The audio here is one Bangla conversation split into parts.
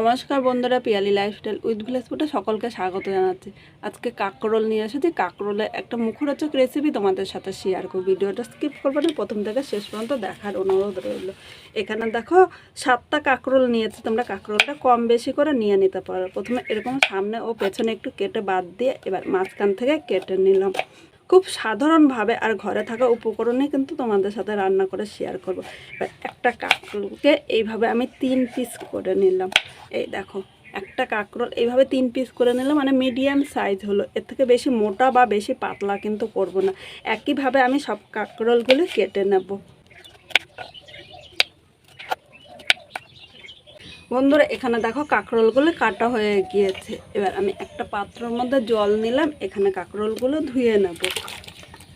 নমস্কার বন্ধুরা, পিয়ালি লাইফস্টাইল উইথ ফুটে সকলকে স্বাগত জানাচ্ছি। আজকে কাকরোল নিয়ে এসেছি। কাকরোলে একটা মুখরোচক রেসিপি তোমাদের সাথে শেয়ার করব। ভিডিওটা স্কিপ করবে না, প্রথম থেকে শেষ পর্যন্ত দেখার অনুরোধ রইল। এখানে দেখো, সাতটা কাকরোল নিয়েছি। তোমরা কাকরোলটা কম বেশি করে নিয়ে নিতে পারো। প্রথমে এরকম সামনে ও পেছনে একটু কেটে বাদ দিয়ে এবার মাঝখান থেকে কেটে নিলাম। খুব সাধারণভাবে আর ঘরে থাকা উপকরণে কিন্তু তোমাদের সাথে রান্না করে শেয়ার করব। একটা কাকরুলকে এইভাবে আমি তিন পিস করে নিলাম। এই দেখো, একটা কাঁকরোল এইভাবে তিন পিস করে নিলাম মানে মিডিয়াম সাইজ হলো। এর থেকে বেশি মোটা বা বেশি পাতলা কিন্তু করব না। একইভাবে আমি সব কাঁকরোলগুলো কেটে নেব। বন্ধুরা, এখানে দেখো কাঁকরোলগুলো কাটা হয়ে গিয়েছে। এবার আমি একটা পাত্রের মধ্যে জল নিলাম, এখানে কাঁকরোলগুলো ধুয়ে নেব।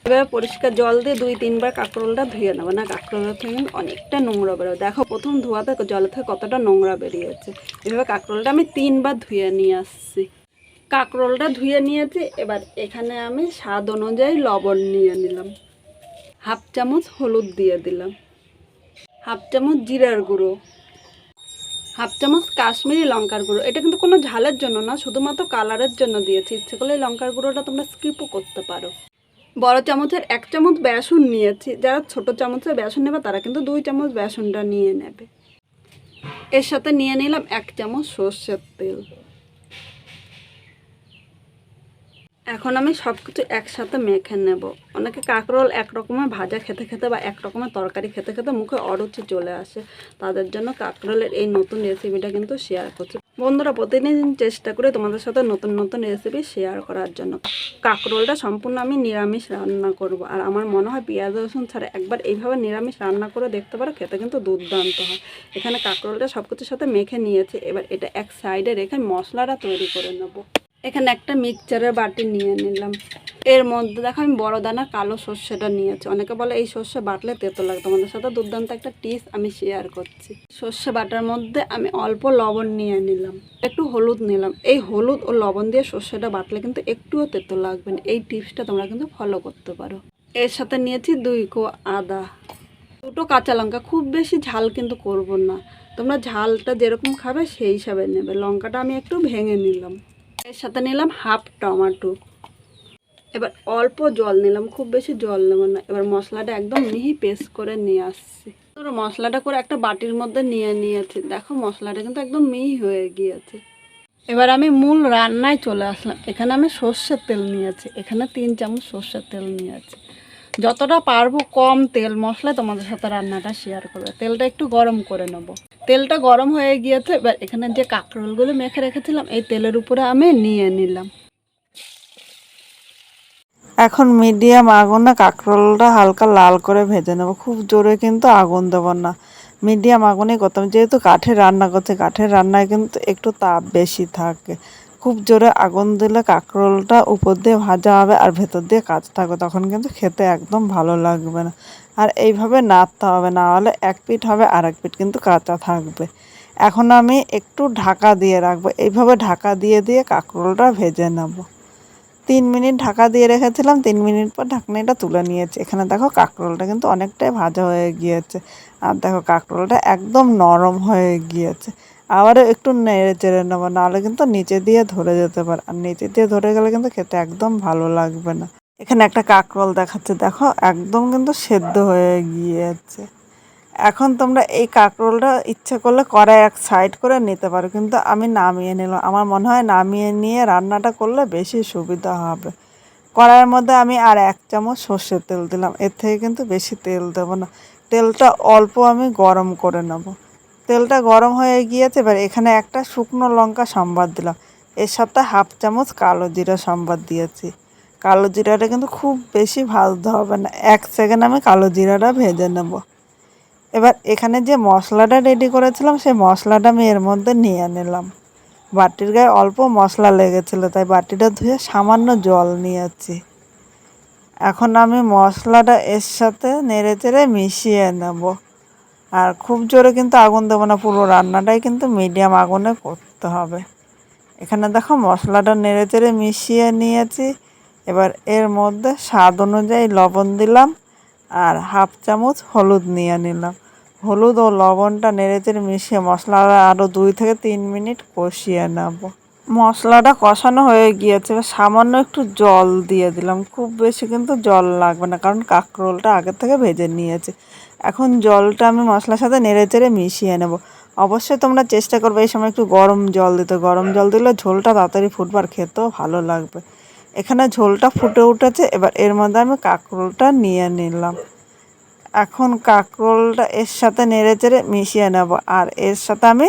এবার পরিষ্কার জল দিয়ে দুই তিনবার কাঁকরোলটা ধুয়ে নেব। না, কাঁকরোলের থেকে অনেকটা নোংরা বেরোবে দেখো, প্রথম ধোয়াতে জল থেকে কতটা নোংরা বেরিয়েছে। এভাবে কাঁকরোলটা আমি তিনবার ধুয়ে নিয়ে আসছি। কাঁকরোলটা ধুয়ে নিয়েছি, এবার এখানে আমি স্বাদ অনুযায়ী লবণ নিয়ে নিলাম। হাফ চামচ হলুদ দিয়ে দিলাম। হাফ চামচ জিরার গুঁড়ো। হাফ চামচ কাশ্মীরি লঙ্কার গুঁড়ো। এটা কিন্তু কোনো ঝালের জন্য না, শুধুমাত্র কালারের জন্য দিয়েছি। ইচ্ছে করলে লঙ্কার গুঁড়োটা তোমরা স্কিপও করতে পারো। বড় চামচের এক চামচ বেসন নিয়েছি। যারা ছোট চামচে বেসন নেবে, তারা কিন্তু দুই চামচ বেসনটা নিয়ে নেবে। এর সাথে নিয়ে নিলাম এক চামচ সর্ষের তেল। এখন আমি সব কিছু একসাথে মেখে নেব। অনেকে কাঁকরোল এক রকমের ভাজা খেতে খেতে বা এক রকমের তরকারি খেতে খেতে মুখে অরুচি চলে আসে। তাদের জন্য কাঁকরোলের এই নতুন রেসিপিটা কিন্তু শেয়ার করছি। বন্ধুরা, প্রতিদিন চেষ্টা করে তোমাদের সাথে নতুন নতুন রেসিপি শেয়ার করার জন্য। কাঁকরোলটা সম্পূর্ণ আমি নিরামিষ রান্না করব। আর আমার মনে হয় পেঁয়াজ, রসুন ছাড়া একবার এইভাবে নিরামিষ রান্না করে দেখতে পারো, খেতে কিন্তু দুর্দান্ত হয়। এখানে কাঁকরোলটা সব কিছুর সাথে মেখে নিয়েছে। এবার এটা এক সাইডে রেখে মশলাটা তৈরি করে নেব। এখানে একটা মিক্সচারের বাটি নিয়ে নিলাম। এর মধ্যে দেখো আমি বড় দানা কালো সর্ষেটা নিয়েছি। অনেকে বলে এই সর্ষে বাটলে তেতো লাগে। তোমাদের সাথে দুর্দান্ত একটা টিপস আমি শেয়ার করছি। সর্ষে বাটার মধ্যে আমি অল্প লবণ নিয়ে নিলাম। একটু হলুদ নিলাম। এই হলুদ ও লবণ দিয়ে সর্ষেটা বাটলে কিন্তু একটুও তেতো লাগবে না। এই টিপসটা তোমরা কিন্তু ফলো করতে পারো। এর সাথে নিয়েছি দুই কো আদা। দুটো কাঁচা লঙ্কা। খুব বেশি ঝাল কিন্তু করব না। তোমরা ঝালটা যেরকম খাবে সেই হিসাবে নেবে। লঙ্কাটা আমি একটু ভেঙে নিলাম। এর সাথে নিলাম হাফ টমাটো। এবার অল্প জল নিলাম, খুব বেশি জল নেব না। এবার মশলাটা একদম মিহি পেস্ট করে নিয়ে আসছি। ধরো মশলাটা করে একটা বাটির মধ্যে নিয়ে নিয়েছি। দেখো মশলাটা কিন্তু একদম মিহি হয়ে গিয়েছে। এবার আমি মূল রান্নায় চলে আসলাম। এখানে আমি সর্ষের তেল নিয়েছি। এখানে তিন চামচ সর্ষের তেল নিয়েছি। যতটা পারব কম তেল মশলায় তোমাদের সাথে রান্নাটা শেয়ার করবে। তেলটা একটু গরম করে নেব। তেলটা গরম হয়ে গিয়েছে, এবার এখানে যে কাঁকরোলগুলো মেখে রেখেছিলাম, এই তেলের উপরে আমি নিয়ে নিলাম। এখন মিডিয়াম আগুনে কাঁকরোলটা হালকা লাল করে ভেজে নেব। খুব জোরে কিন্তু আগুন দেবো না। মিডিয়াম আগুনে করতাম যেহেতু কাঠের রান্না করছে, কাঠের রান্নায় কিন্তু একটু তাপ বেশি থাকে। খুব জোরে আগুন দিলে কাঁকরোলটা উপর দিয়ে ভাজা হবে আর ভেতর দিয়ে কাঁচা থাকবে, তখন কিন্তু খেতে একদম ভালো লাগবে না। আর এইভাবে নাড়তে হবে না হলে এক পিঠ হবে আর এক পিঠ কিন্তু কাঁচা থাকবে। এখন আমি একটু ঢাকা দিয়ে রাখব, এইভাবে ঢাকা দিয়ে দিয়ে কাঁকরোলটা ভেজে নেব। তিন মিনিট ঢাকা দিয়ে রেখেছিলাম, তিন মিনিট পর ঢাকনিটা তুলে নিয়েছি। এখানে দেখো কাঁকরোলটা কিন্তু অনেকটাই ভাজা হয়ে গিয়েছে। আর দেখো কাঁকরোলটা একদম নরম হয়ে গিয়েছে। আবারও একটু নেড়ে চেড়ে নেব, নাহলে কিন্তু নিচে দিয়ে ধরে যেতে পারে। আর নিচে দিয়ে ধরে গেলে কিন্তু খেতে একদম ভালো লাগবে না। এখানে একটা কাঁকরোল দেখাচ্ছে, দেখো একদম কিন্তু সেদ্ধ হয়ে গিয়েছে। এখন তোমরা এই কাঁকরোলটা ইচ্ছে করলে কড়াই এক সাইড করে নিতে পারো, কিন্তু আমি নামিয়ে নিলাম। আমার মনে হয় নামিয়ে নিয়ে রান্নাটা করলে বেশি সুবিধা হবে। কড়াইয়ের মধ্যে আমি আর এক চামচ সর্ষের তেল দিলাম, এর থেকে কিন্তু বেশি তেল দেবো না। তেলটা অল্প আমি গরম করে নেব। তেলটা গরম হয়ে গিয়েছে, এবার এখানে একটা শুকনো লঙ্কা সম্বাদ দিলাম। এর সাথে হাফ চামচ কালো জিরা সম্বাদ দিয়েছি। কালো জিরাটা কিন্তু খুব বেশি ভাজতে হবে না, এক সেকেন্ড আমি কালো জিরাটা ভেজে নেব। এবার এখানে যে মশলাটা রেডি করেছিলাম, সেই মশলাটা আমি এর মধ্যে নিয়ে নিলাম। বাটির গায়ে অল্প মশলা লেগেছিলো, তাই বাটিটা ধুয়ে সামান্য জল নিয়েছি। এখন আমি মশলাটা এর সাথে নেড়ে চেড়ে মিশিয়ে নেব। আর খুব জোরে কিন্তু আগুন দেবো না, পুরো রান্নাটাই কিন্তু মিডিয়াম আগুনে করতে হবে। এখানে দেখো মশলাটা নেড়ে চেড়ে মিশিয়ে নিয়েছি। এবার এর মধ্যে স্বাদ অনুযায়ী লবণ দিলাম আর হাফ চামচ হলুদ নিয়ে নিলাম। হলুদ ও লবণটা নেড়ে চেড়ে মিশিয়ে মশলাটা আরও দুই থেকে তিন মিনিট কষিয়ে নেব। মশলাটা কষানো হয়ে গিয়েছে। এবার সামান্য একটু জল দিয়ে দিলাম। খুব বেশি কিন্তু জল লাগবে না, কারণ কাঁকরোলটা আগে থেকে ভেজে নিয়েছে। এখন জলটা আমি মশলার সাথে নেড়ে চেড়ে মিশিয়ে নেব। অবশ্যই তোমরা চেষ্টা করবে এই সময় একটু গরম জল দিতে। গরম জল দিলে ঝোলটা তাড়াতাড়ি ফুটবার, খেতেও ভালো লাগবে। এখানে ঝোলটা ফুটে উঠেছে, এবার এর মধ্যে আমি কাঁকরোলটা নিয়ে নিলাম। এখন কাঁকরোলটা এর সাথে নেড়ে চেড়ে মিশিয়ে নেব। আর এর সাথে আমি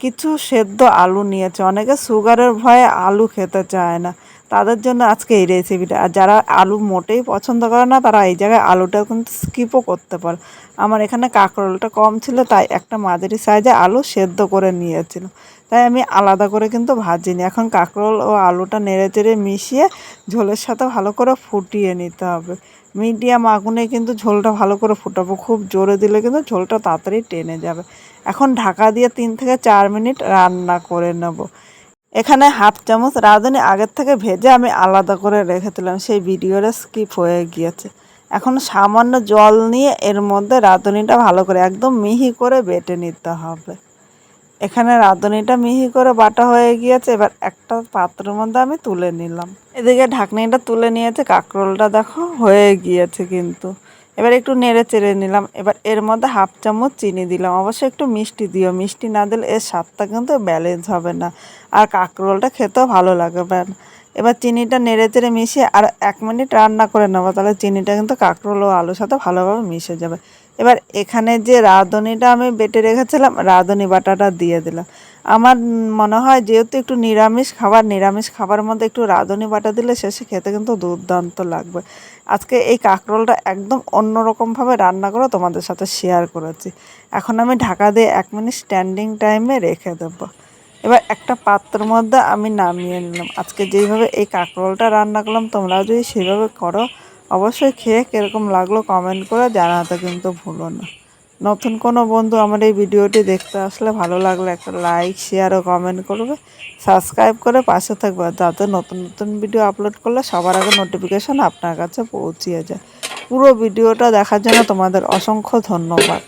কিছু সেদ্ধ আলু নিয়েছে। অনেকে সুগারের ভয়ে আলু খেতে চায় না। তাদের জন্য আজকে এই রেসিপিটা আর যারা আলু মোটেই পছন্দ করে না, তারা এই জায়গায় আলুটা কিন্তু স্কিপও করতে পারে। আমার এখানে কাঁকরোলটা কম ছিল, তাই একটা মাঝারি সাইজে আলু সেদ্ধ করে নিয়েছিলাম তাই আমি আলাদা করে কিন্তু ভাজিনি। এখন কাঁকরোল ও আলুটা নেড়ে চেড়ে মিশিয়ে ঝোলের সাথে ভালো করে ফুটিয়ে নিতে হবে। মিডিয়াম আগুনে কিন্তু ঝোলটা ভালো করে ফুটাবো। খুব জোরে দিলে কিন্তু ঝোলটা তাড়াতাড়ি টেনে যাবে। এখন ঢাকা দিয়ে তিন থেকে চার মিনিট রান্না করে নেব। এখানে হাফ চামচ রাঁধুনি আগের থেকে ভেজে আমি আলাদা করে রেখেছিলাম, সেই ভিডিওটা স্কিপ হয়ে গিয়েছে। এখন সামান্য জল নিয়ে এর মধ্যে রাঁধুনিটা ভালো করে একদম মিহি করে বেটে নিতে হবে। এখানে রাঁধুনিটা মিহি করে বাটা হয়ে গিয়েছে, এবার একটা পাত্রের মধ্যে আমি তুলে নিলাম। এদিকে ঢাকনিটা তুলে নিয়েছে, কাঁকরোলটা দেখো হয়ে গিয়েছে কিন্তু। এবার একটু নেড়ে চেড়ে নিলাম। এবার এর মধ্যে হাফ চামচ চিনি দিলাম। অবশ্যই একটু মিষ্টি দিও। মিষ্টি না দিলে এর স্বাদটা কিন্তু ব্যালেন্স হবে না। আর কাঁকরোলটা খেতেও ভালো লাগবে এবার চিনিটা নেড়ে চেড়ে মিশিয়ে আর এক মিনিট রান্না করে নেব। তাহলে চিনিটা কিন্তু কাঁকরোল ও আলুর সাথে ভালোভাবে মিশে যাবে। এবার এখানে যে রাঁধুনিটা আমি বেটে রেখেছিলাম, রাঁধুনি বাটাটা দিয়ে দিলাম। আমার মনে হয় যেহেতু একটু নিরামিষ খাবার নিরামিষ খাবার মধ্যে একটু রাঁধুনি বাটা দিলে শেষে খেতে কিন্তু দুর্দান্ত লাগবে। আজকে এই কাঁকরোলটা একদম অন্যরকমভাবে রান্না করে তোমাদের সাথে শেয়ার করেছি। এখন আমি ঢাকা দিয়ে এক মিনিট স্ট্যান্ডিং টাইমে রেখে দেবো। এবার একটা পাত্রের মধ্যে আমি নামিয়ে নিলাম। আজকে যেইভাবে এই কাঁকরোলটা রান্না করলাম তোমরা যদি সেভাবে করো, অবশ্যই খেয়ে কীরকম লাগল কমেন্ট করে জানাতে কিন্তু ভুলো না। নতুন কোনো বন্ধু আমার এই ভিডিওটি দেখতে আসলে ভালো লাগলে একটা লাইক শেয়ার ও কমেন্ট করবে। সাবস্ক্রাইব করে পাশে থাকবে। যাতে নতুন নতুন ভিডিও আপলোড করলে সবার আগে নোটিফিকেশান আপনার কাছে পৌঁছিয়ে যায়। পুরো ভিডিওটা দেখার জন্য তোমাদের অসংখ্য ধন্যবাদ।